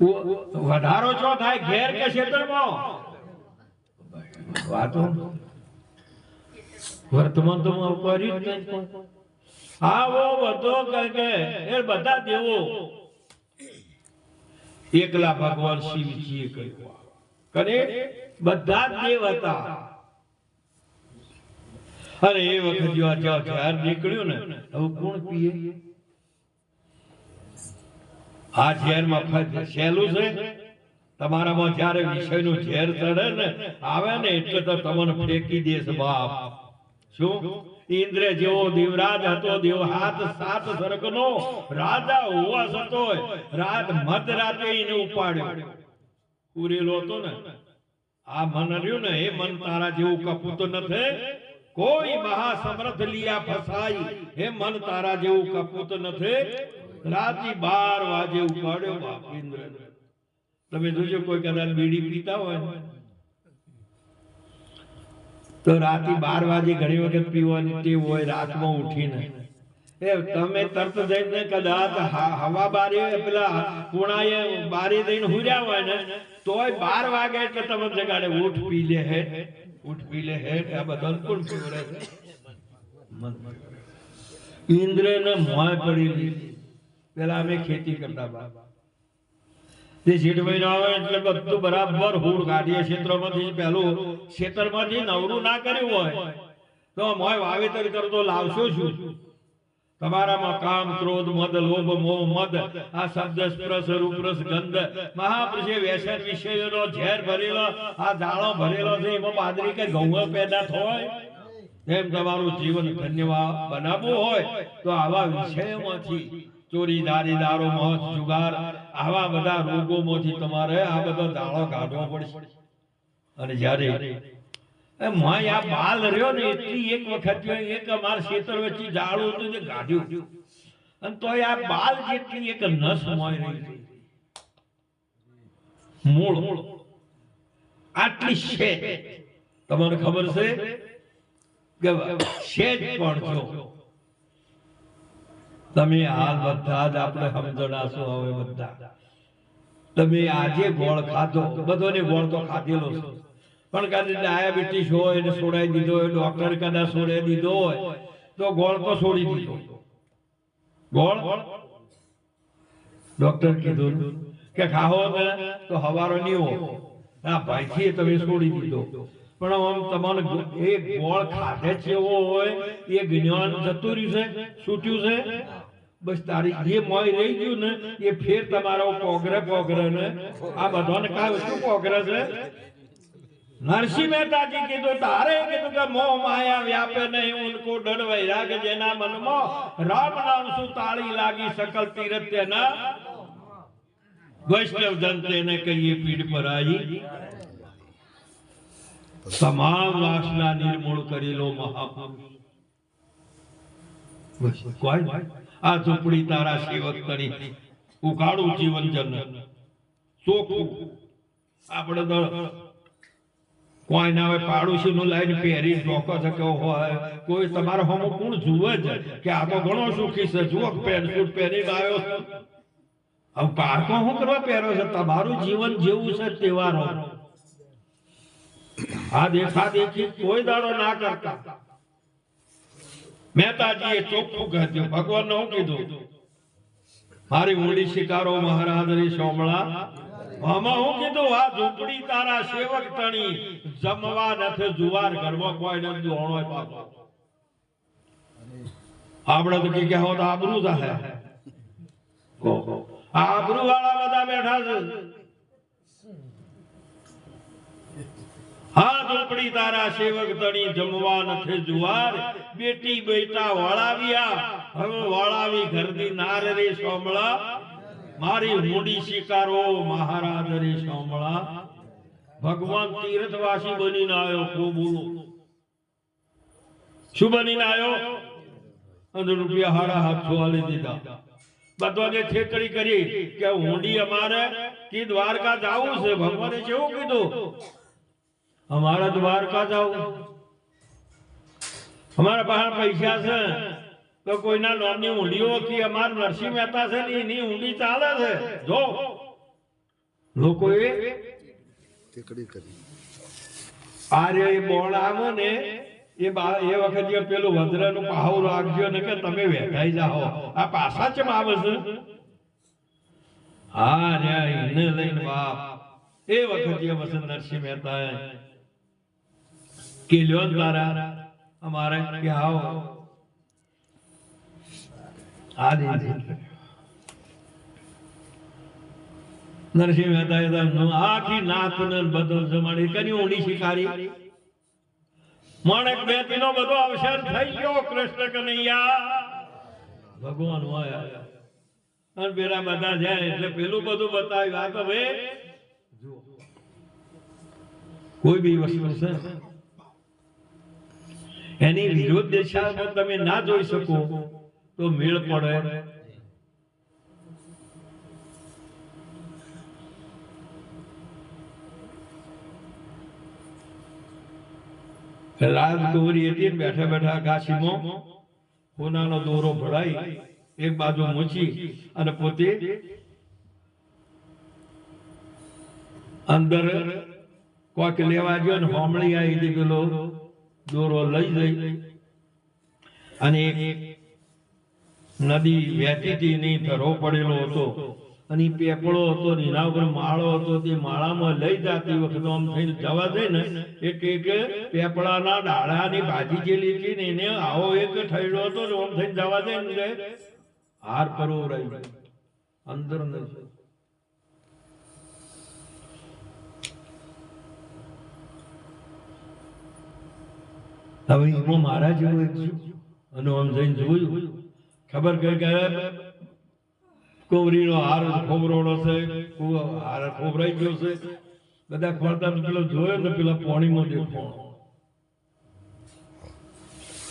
વધારો છો થાય ઘેર કે ક્ષેત્રમાં વાતો. વર્તમાન તો કર્યું જ નહીં આવો બધો કે એ બધા દેવો. એકલા ભગવાન શિવજીએ કહ્યું. કરે બધા જ દેવ હતા. અરે એ વખત જો આ જ્યાં નીકળ્યું ને હવે કોણ પીએ? આ ઝેરમાં સહેલું છે. તમારામાં જ્યારે વિષયનું ઝેર ચડે ને, આવે ને, એટલે તો તમને ફેંકી દેશ બાપ. શું? ઇન્દ્ર જેવો દેવરાજ હતો, દેવ હાથ સાત સરગનો રાજા હોવા છતોય રાત મધ રાતે એને ઉપાડ્યો. પૂરેલો હતો ને, આ મન રહ્યું ને, એ મન તારા જેવું કપૂત નથી. કોઈ મહાસમર્થ લિયા ફસાઈ હે મન તારા જેવું કપૂત નથી. રાતી બાર વાગે ઉપાડ્યો બાપ ઇન્દ્ર તમે જોજો કોઈ કદાચ બીડી પીતા હોય તો રાતે બાર વાગે ઘણી વખત પીવાની ટેવ હોય, રાતમાં ઉઠીને. એ તમે તરત જઈને કદાચ હવા બારી પેલા પૂણાએ બારી દઈને હુર્યા હોય ને, તોય બાર વાગે એટલે તમે જગાડે ઉઠ પી લે હે ઉઠ પી લે હે આ બધા કોણ પીવડે ઇન્દ્રને મોય પડી પેલા અમે ખેતી કરતા તે જેઠ મહિનો આવે એટલે બધું બરાબર હુડ કાઢીએ ક્ષેત્રમાંથી પહેલું ક્ષેત્રમાંથી નવરું ના કર્યું હોય, તો મોય વાવેતર કરતો લાવશો શું? તમારામાં કામ ક્રોધ, મદ, લોભ, મોહ, મદ, આ શબ્દ, સ્પર્શ, રૂપ, રસ, ગંધ, મહાપુરુષે વ્યસન વિષયોનો ઝેર ભરેલો, આ જાળો ભરેલો છે, એમાં બાજરી કે ઘઉં પેદા થાય એમ તમારું જીવન ધન્યવાદ બનાવવું હોય તો આવા વિષયોમાંથી ચોરી, દારી, દારો, મોત, જુગાર, આવા બધા રોગોમાંથી તમારે આ બધો દાળો કાઢવો પડશે. અને જ્યારે મોય આ બાલ રહ્યો ને એટલી એક વખત એક અમાર ખેતર વચ્ચે ઝાડું હતું જે કાઢ્યું અને તોય આ બાલ જેટલી એક નસ મોય રહી. મૂળ આટલી છે તમને ખબર છે? કે સેજ પણ છો? તમે હાલ બધા જ આપણે સમજણાશો હવે બધા. તમે આજે ગોળ ખાધો, બધોને ગોળ તો ખાધેલો છો. પણ કદાચ ડાયાબિટીસ હોય એને છોડાઈ દીધો હોય, ડોક્ટર કદાચ છોડાઈ દીધો હોય, તો ગોળ તો છોડી દીધો. ગોળ? ડોક્ટર કીધું કે ખાવો તો હવારો નહીં હો ના, ભાઈથી તમે છોડી દીધો. પણ આમ તમારે એ ગોળ ખાધે છે એવો હોય, એ જ્ઞાન જતું રહ્યું છે, છૂટ્યું છે. બસ તારી જે મોય રહી ગયું ને, એ ફેર તમારો પોગરે પોગરે ને. આ બધાને કાય શું પોગરે છે? નરસિંહ મહેતાજી કીધું, તારે કીધું કે મોહ માયા વ્યાપે નહીં ઉનકો ડર વૈરાગ જેના મનમાં રામ નામ શું તાળી લાગી સકલ તીરથ તેના? વૈષ્ણવ જન તેને કહીએ પીડ પર આવી તમામ વાસના નિર્મૂળ કરેલો મહાપુરુષ. આ ઝૂંપડી તારા સેવક કરી ઉકાળું જીવન જન. ચોખ્ખું આપણે દળ. કોઈ ના હોય પાડોશી નું લાઈન પહેરી ડોકો છે કે હોય. કોઈ તમારા હોમો કોણ જુએ છે કે આ તો ઘણો સુખી છે. જુઓ પેન સૂટ પહેરીને આવ્યો હવે પારકો શું કરવા પહેરો છે? તમારું જીવન જેવું છે તેવા રહો. આ દેખા દેખી કોઈ દાડો ના કરતા. મહેતાજીએ ચોખ્ખું કહ્યું ભગવાનનું કીધું? મારી ઊંડી શિકારો મહારાજ રે સોમળા. આમાં હું કીધું, આ ઝૂંપડી તારા સેવક તણી જમવા નથી, જુવાર ઘરમાં કોઈ નથી દોણો પાછો આપણે તો કે કહેવો તો આબરૂ થાય આબરૂ વાળા બધા બેઠા છે. ઝૂંપડી તારા સેવક તણી જમવા નથી જુવાર. બેટી બેટા વાળાવ્યા, હવે વાળાવી ઘરની નાર રે સોમળા. મારી મૂડી શિકારો મહારાજ રે સોમળા. ભગવાન તીર્થવાસી બનીને આવ્યો કો બોલો શું બનીને આવ્યો? અને રૂપિયા હારા હાથ છોવાલી દીધા. બધાને ઠેકડી કરી કે હુંડી અમારે, કી દ્વારકા જાવું છે. ભગવાને કેવું કીધું? અમારા દ્વારકા જાવ અમારા પાસે પૈસા છે. તો કોઈના નામની ઊંડીઓ કે અમાર નરસિંહ મહેતા છે ને એની ઊંડી ચાલે છે. જો. ટેકડી કરી. આ રે એ બોર્ડ આવે ને એ બા એ વખત જે પેલું વજ્રનું પાહુ રાખજો ને કે તમે વેઠાઈ જાઓ. આ પાછા ચમ આવે છે? હા રે એને લઈને બાપ. એ વખત જે વસંત નરસિંહ મહેતા કે લ્યો ને તારા અમારે કે આવો આ નરસિંહ એટલે તો આખી નાત ને બધો જમાડી કરી ઓડી શિકારી માણેક બે તીનો બધો અવસર થઈ ગયો કૃષ્ણ કનૈયા ભગવાન હોય અને બેરા બધા જાય એટલે પેલું બધું બતાવ્યું આ તો ભાઈ. કોઈ બી વસ્તુ છે એની વિરોધ દિશામાં તમે ના જોઈ શકો, તો મેળ પડે. રાજગૌરી હતી બેઠા બેઠા કાશીમાં સોનાનો દોરો ભરાઈ એક બાજુ મૂચી અને પોતે અંદર કોક લેવા ગયો ને હોમળી આવી હતી પેલો દોરો લઈ જઈ અને નદી વહેતી હતી ની ધરો પડેલો હતો. અને પેપળો હતો એના ઉપર માળો હતો, તે માળામાં લઈ જતી વખતે આમ થઈને જવા દે ને એક એક પેપળાના ડાળાની ભાજી જે લીધી ને એને આવો એક થયેલો હતો આમ થઈને જવા દે ને હાર પરવો રહી અંદર નહીં હવે એમાં મારા જેવું એક છું. જઈને જોયું, ખબર કઈ કે કોવરીનો હાર ખોબરોડો છે હાર ખોબરાઈ ગયો છે. બધા ખોરતા પેલો જોયો ને પેલા પોણીમાં દેખોણો.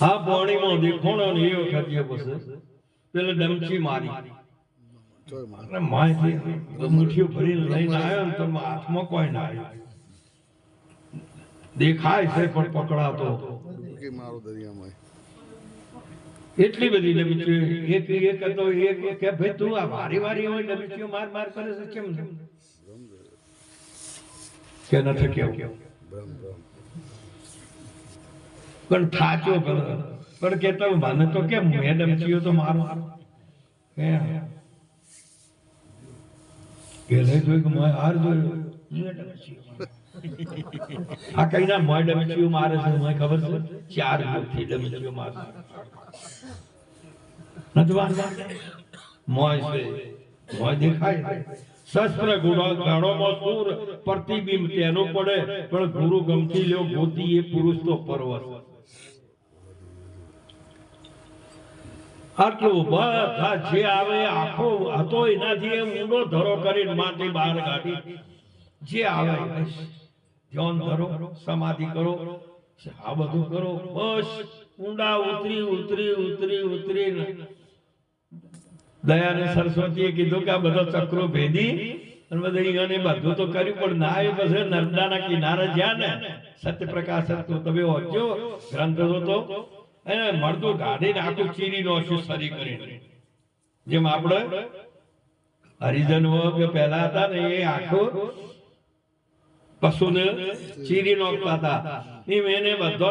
હા, પોણીમાં દેખોણો ને એ વખત એ બસે પેલે ડમચી મારી. માહિતી મુઠ્ઠીઓ ભરીને લઈને આવ્યો ને તો હાથમાં કોઈ ના આવ્યું. દેખાય છે પણ પકડાતો. એટલી બધી ડબીચીઓ એક એક હતો એક એક કે ભાઈ તું આ વારી વારી હોય ડબીચીઓ માર માર કરે છે કેમ? કે નથી કેવું. પણ થાચો કરે પણ કેતો મને તો કેમ મેં ડબીચીઓ તો મારો? હે? પેલે જોઈ કે મેં હાર જોયો? મેં ડબીચીઓ મારે. આ કઈ ના મોય ડમચીઓ મારે છે મને ખબર છે? ચારથી ડમચીઓ મારે. નજવાન મોય છે મોય દેખાય શસ્ત્ર ગુણો ગાળોમાં સૂર, પ્રતિબિંબ તેનો પડે, પણ ગુરુ ગમતી લ્યો, ગોતી એ પુરુષ તો પર્વત આટલું બધા જે આવે આખો હતો એનાથી એમ ઊંડો ધરો કરીને માટી બહાર કાઢી જે આવે ધ્યાન ધરો સમાધિ કરો, આ બધું કરો, બસ. ઊંડા ઉતરી ઉતરી ઉતરી ઉતરી દયાને સરસ્વતીએ કીધું કે આ બધો ચક્રો ભેદી અને બધા બધું તો કર્યું, પણ ના એ પછી નર્મદાના કિનારે જ્યાં ને સત્યપ્રકાશ હતો તમે વાંચ્યો ગ્રંથ હતો એને મળતું કાઢીને આખું ચીરી નોખ્યું સરી કરીને. જેમ આપણે હરિજન પહેલા હતા ને એ આખું પશુને ચીરી નોખતા હતા. એમ એને બધો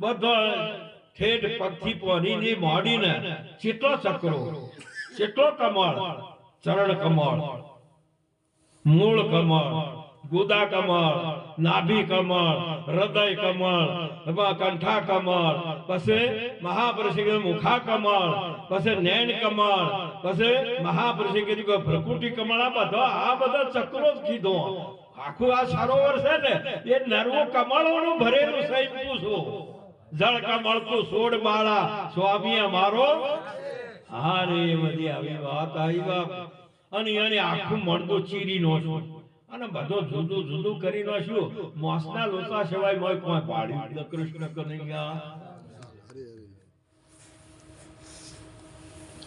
બધો ઠેઠ પગથી પોરીને મોડીને ચેટલો ચક્રો, ચેટલો કમળ, ચરણ કમળ, મૂળ કમળ, ગુદા કમળ, નાભી કમળ, હૃદય કમળ કંઠા કમળ, પછી મહાપુરુષે મુખા કમળ, પછી નૈન કમળ, પછી મહાપુરુષે પ્રકૃતિ કમળ, આ બધો આ બધા ચક્રો જ કીધો. આખું આ સરોવર છે ને એ નરવું કમળોનું ભરેલું સૈપું છું જળ કમળ તું સોડ માળા સ્વામી અમારો. હા રે બધી આવી વાત આવી બાપ. અને અને આખું મળતું ચીરી નોશું અને બધો જુદું જુદું કરી નાખ્યું. મોસના લોચા સિવાય મોય કોઈ પાડ્યું કૃષ્ણ કનૈયા.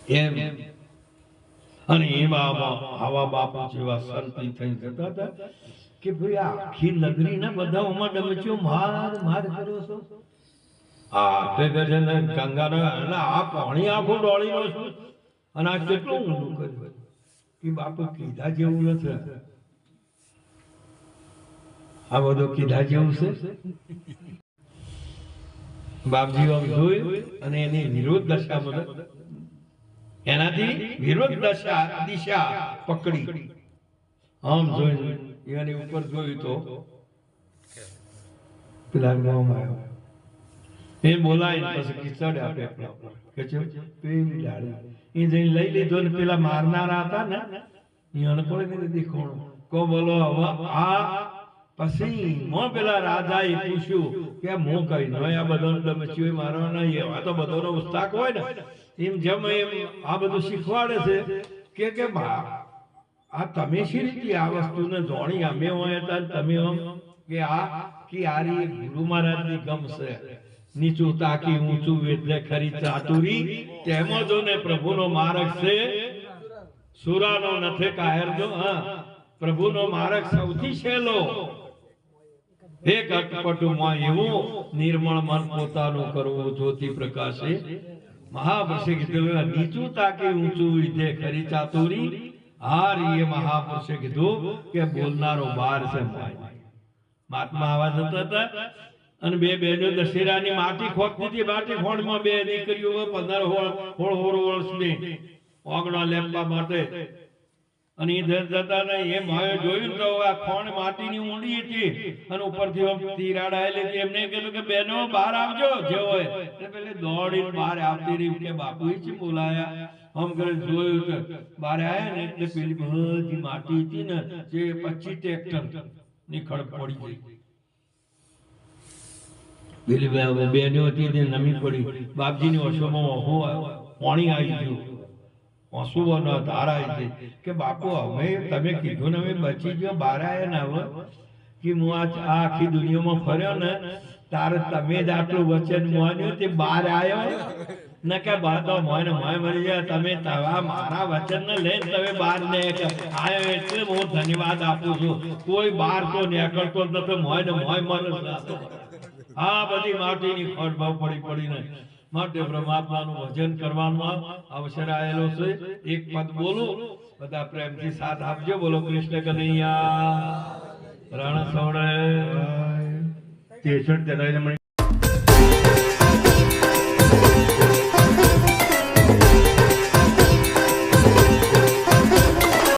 હરે એમ. અને એવામાં આવા બાપુ જેવા સંત થઈ જતા હતા કે ભાઈ આખી નગરી ના બધા ઉમા ડમચ્યો માર માર કર્યો છો. આ તે છે ને ગંગાનો અને આ પાણી આખું ડોળી નો છું. અને આ કેટલું ઊંડું કર્યું કે બાપુ કીધા જેવું નથી. આ બધું કીધા જેવું છે. બાપજી આમ જોયું અને એની વિરોધ દશા બધો એનાથી વિરોધ દશા, દિશા પકડી. આમ જોઈ એની ઉપર જોયું તો પેલા ગામ આવ્યો. એ બોલાય પછી કિચડ આપે. કે છે પ્રેમ ડાળી. એ જઈને લઈ લીધો ને પેલા મારનારા હતા ને, એ કોઈ નથી દેખાણું કો બોલો, હવે આ પછી મો પેલા રાજાએ પૂછ્યું કે મો કઈ ન આ તમે ડમચીઓ મારવાના? એવા તો બધોનો ઉસ્તાક હોય ને. એમ જેમ એમ આ બધું શીખવાડે છે કે કે આ તમે શી રીતે આ વસ્તુને જોણી અમે હોય હતા તમે કે આ કે આ રી ગુરુ મહારાજની ગમ છે. નીચું તાકી ઊંચું એટલે ખરી ચાતુરી તેમાં જો ને પ્રભુનો માર્ગ છે સુરાનો નથી કાયર જો હા. પ્રભુનો માર્ગ સૌથી સહેલો એક અટપટુમાં એવું નિર્મળ મન પોતાનું કરવું જ્યોતિ પ્રકાશે મહાપુરુષે કીધું નીચું તાકે ઊંચું વિધે ખરી ચાતુરી. હાર એ મહાપુરુષે કીધું કે બોલનારો બાર છે મહાત્મા આવા જતા હતા અને બે બહેનો દશેરાની માટી ખોદતી હતી, માટી ખોણમાં બે દીકરીઓ પંદર હોળ હોળ હોળ વર્ષની, ઓગણા લેપવા માટે. અને એ જતા એ ભાઈએ જોયું તો આ ખોણ માટીની ઊંડી હતી. અને ઉપરથી તિરાડ હતી. એમને કહેલું કે, બેનો, બહાર આવજો, જે હોય. એટલે પેલી દોડીને બહાર આવતી રહી. કે બાપુ જ બોલાયા? આમ કરે જોયું કે બહાર આયા ને એટલે પેલી બધી માટી હતી ને, જે પચીસ ટ્રેક્ટરની ખડક પડી ગઈ. પેલી બેનો હતી તે નમી પડી. બાપજીની ઓહો પાણી આવી ગયું. ઓસુઓનો ધારાય છે કે, બાપુ, અમે તમે કીધું ને અમે બચી ગયો બહાર આવ્યા ને હવે કે હું આ આખી દુનિયામાં ફર્યો ને, તારે તમે જ આટલું વચન માન્યું તે બહાર આવ્યો ન કે બહાર તો મોય મોય મરી જાય તમે તવા મારા વચન ને લઈને તમે બહાર ને આવ્યો એટલે હું ધન્યવાદ આપું છું. કોઈ બહાર તો નીકળતો નતો મોય ને મોય જાતો. આ બધી માટીની ખોટ ભાવ પડી પડીને. માટે પરમાત્માનું ભજન કરવાનું અવસર આવેલો છે. એક પદ બોલો, બધા પ્રેમથી સાથ આપજો. બોલો, કૃષ્ણ કનૈયા રણ સૌડે તેસઠ જણાવીને